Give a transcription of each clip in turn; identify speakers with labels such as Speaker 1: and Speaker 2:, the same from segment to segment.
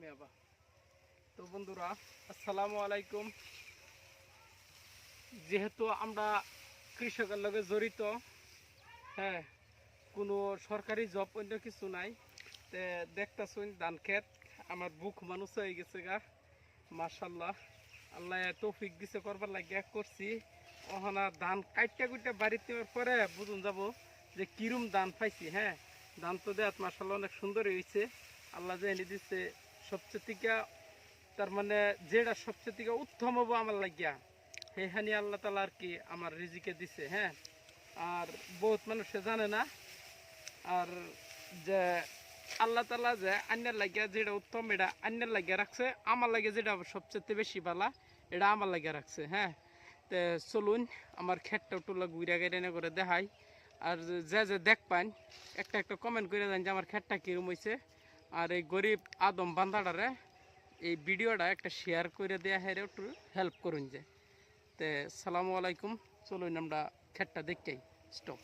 Speaker 1: মেয়াবা তো বন্ধুরা, আসসালামু আলাইকুম। যেহেতু আমরা কৃষকের লগে জড়িত হ্যাঁ কোনো সরকারি জব অন্য কিছু নাই, তে দেখতেছুন ধান ক্ষেত, আমার বুক মানুষ হয়ে গেছে গা মার্শাল্লাহ আল্লাহ তৌফিক দিছে, করবার লাগিয়া করছি। ওখানা ধান কাইটা কুইটা বাড়িতে পরে বুঝুন যাব যে কিরম ধান পাইছি হ্যাঁ। ধান তো দেয়াত মার্শাল্লাহ অনেক সুন্দর হয়েছে আল্লাহ যে এনে দিচ্ছে সবচেয়ে থেকে তার মানে যেটা সবচেয়ে থেকে উত্তম হব আমার লাগিয়া। সেইখানি আল্লাহ তালা আর কি আমার রিজিকে দিছে হ্যাঁ। আর বহুত মানুষে জানে না। আর যে আল্লাহ তালা যে আন্যের লাগিয়া যেটা উত্তম, এটা আন্যের লাগিয়া রাখছে, আমার লাগে যেটা সবচেয়ে বেশি বালা, এটা আমার লাগিয়া রাখছে হ্যাঁ। তে চলুন, আমার খেটটা টুলা গুইরা গাইরা করে দেখাই। আর যে যে দেখ পান একটা একটা কমেন্ট করে দেন যে আমার খেটটা কিরম হয়েছে আর এই গরিব আদম বান্দাটারে এই ভিডিওটা একটা শেয়ার করে দেওয়া হেরে একটু হেল্প করুন যে। তে সালামু আলাইকুম, চলুন আমরা খেটটা দেখতেই স্টপ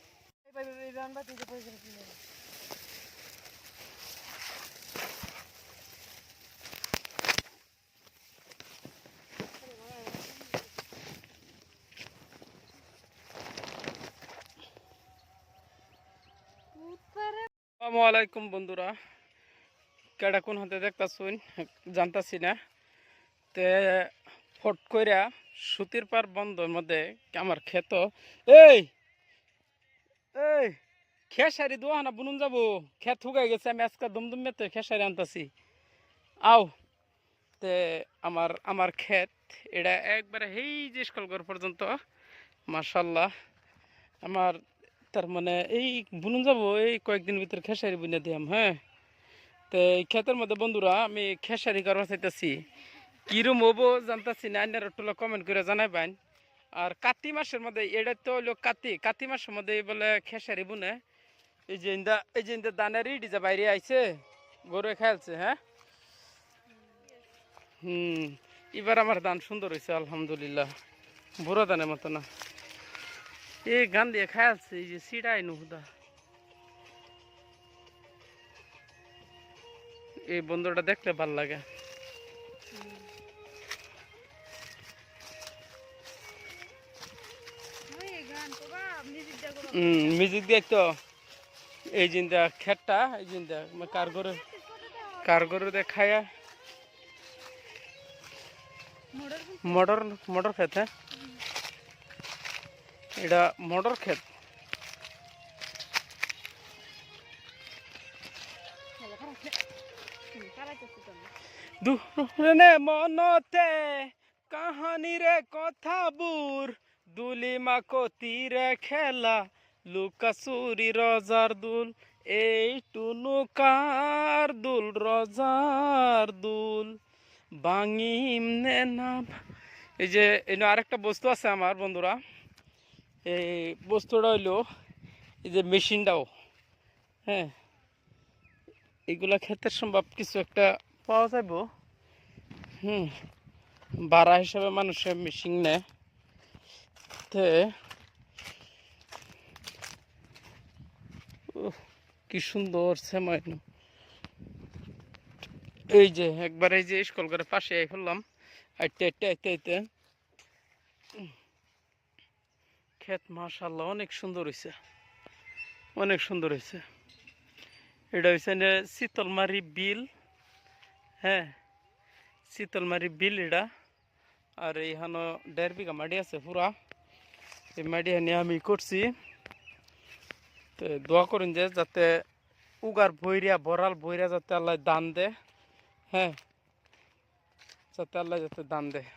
Speaker 1: আসসালামু আলাইকুম বন্ধুরা। কেডা কোন হাতে দেখতাছুন, জানতাছি না। তে ফট কইরা সুতির পার বন্ধর মধ্যে আমার খেত। এই এই, খেসারি দোয়া না বুনুন যাব। খেত হুগাই গেছে, আমি আজকে দুমদুম মেতে খেসারি আনতাছি। আও, তে আমার আমার ক্ষেত এটা একবারে হেই যে স্কলগর পর্যন্ত। মার্শাল্লাহ আমার তার মানে এই বুনুন যাব, এই কয়েকদিন ভিতরে খেসারি বুনে দিয়াম হ্যাঁ। তো এই ক্ষেতের মধ্যে বন্ধুরা, আমি খেসারি করবার চাইতেছি। কিরম হব জানতাছি না আন্যার একটু কমেন্ট করে জানাইবেন। আর কাতি মাসের মধ্যে, এটা তো হলো কাতি। কাতি মাসের মধ্যে বলে খেসারি বুনে। এই যে ইন্দা, এই যে ইন্দা দানের ইডি যে বাইরে আইছে গরু খেলছে হ্যাঁ? হুম, এবার আমার দান সুন্দর হয়েছে আলহামদুলিল্লাহ। বুড়ো দানের মতো না। এই গান দিয়ে খায়ালছে এই যে সিডাই নুহুদা। এই বন্ধুটা দেখলে ভালো লাগে। মিউজিক দিয়ে তো এই জিন্দা খেটটা এই জিন্দা কার গরু কার গরু দেখায়া। মটর মটর খেত হ্যাঁ? এটা মটর ক্ষেত। মনতে কাহানিরে কথা বুর। দুলি মাকতিরে খেলা লুকাসুরি রজার দুল। এই টুনু কার দুল, রজার দুল। বাঙিম নে না এই যে আরেকটা বস্তু আছে আমার বন্ধুরা। এই বস্তুটা হইল, এই যে মেশিনটাও হ্যাঁ। এগুলা ক্ষেতের সম্ভব কিছু একটা পাওয়া যাইব। হুম ভাড়া হিসাবে মানুষের মেশিন নেয়। তে কি সুন্দর সেমাই এই যে একবার এই যে স্কুল করে পাশে আই ফেললাম আইতে আইতে আইতে আইতে। ক্ষেত মাশাল্লাহ অনেক সুন্দর হয়েছে অনেক সুন্দর হয়েছে এটা হয়েছে শীতলমারি বিল হ্যাঁ শীতলমারি বিল এটা। আর এইখানো দেড় বিঘা মাটি আছে পুরা। এই মাটি নিয়ে আমি করছি। তো দোয়া করুন যে যাতে উগার বইরিয়া বরাল বইরা যাতে আল্লাহ দান দে হ্যাঁ যাতে আল্লাহ যাতে দান দেয়।